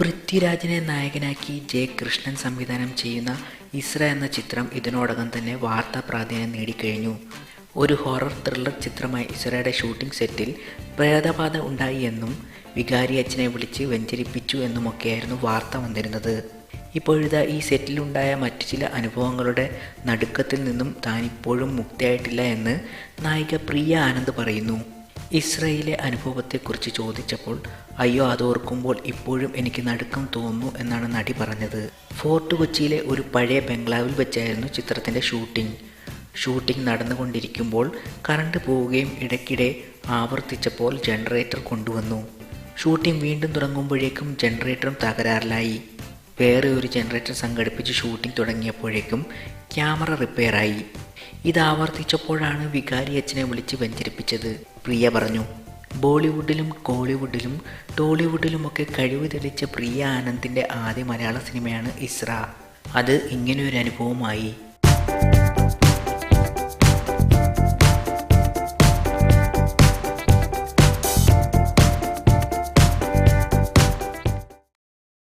പൃഥ്വിരാജിനെ നായകനാക്കി ജെ കൃഷ്ണൻ സംവിധാനം ചെയ്യുന്ന ഇസ്ര എന്ന ചിത്രം ഇതിനോടകം തന്നെ വാർത്താ പ്രാധാന്യം നേടിക്കഴിഞ്ഞു. ഒരു ഹൊറർ ത്രില്ലർ ചിത്രമായ ഇസ്രയുടെ ഷൂട്ടിംഗ് സെറ്റിൽ പ്രേതബാധ ഉണ്ടായി എന്നും വികാരി അച്ഛനെ വിളിച്ച് വെഞ്ചരിപ്പിച്ചു എന്നുമൊക്കെയായിരുന്നു വാർത്ത വന്നിരുന്നത്. ഇപ്പോഴിതാ ഈ സെറ്റിലുണ്ടായ മറ്റു ചില അനുഭവങ്ങളുടെ നടുക്കത്തിൽ നിന്നും താനിപ്പോഴും മുക്തിയായിട്ടില്ല എന്ന് നായിക പ്രിയ ആനന്ദ് പറയുന്നു. ഇസ്രയേലിലെ അനുഭവത്തെക്കുറിച്ച് ചോദിച്ചപ്പോൾ അയ്യോ അതോർക്കുമ്പോൾ ഇപ്പോഴും എനിക്ക് നടുക്കം തോന്നുന്നു എന്നാണ് നടി പറഞ്ഞത്. ഫോർട്ട് കൊച്ചിയിലെ ഒരു പഴയ ബംഗ്ലാവിൽ വെച്ചായിരുന്നു ചിത്രത്തിന്റെ ഷൂട്ടിംഗ്. ഷൂട്ടിംഗ് നടന്നുകൊണ്ടിരിക്കുമ്പോൾ കറണ്ട് പോവുകയും ഇടയ്ക്കിടെ ആവർത്തിച്ചപ്പോൾ ജനറേറ്റർ കൊണ്ടുവന്നു. ഷൂട്ടിംഗ് വീണ്ടും തുടങ്ങുമ്പോഴേക്കും ജനറേറ്ററും തകരാറിലായി. വേറെ ഒരു ജനറേറ്റർ സംഘടിപ്പിച്ച് ഷൂട്ടിംഗ് തുടങ്ങിയപ്പോഴേക്കും ക്യാമറ റിപ്പയറായി. ഇത് ആവർത്തിച്ചപ്പോഴാണ് വികാരി അച്ഛനെ വിളിച്ച് വെഞ്ചരിപ്പിച്ചത്. പ്രിയ പറഞ്ഞു ബോളിവുഡിലും കോളിവുഡിലും ടോളിവുഡിലുമൊക്കെ കഴിവ് തെളിച്ച പ്രിയ ആനന്ദിന്റെ ആദ്യ മലയാള സിനിമയാണ് ഇസ്ര. അത് ഇങ്ങനെയൊരു അനുഭവമായി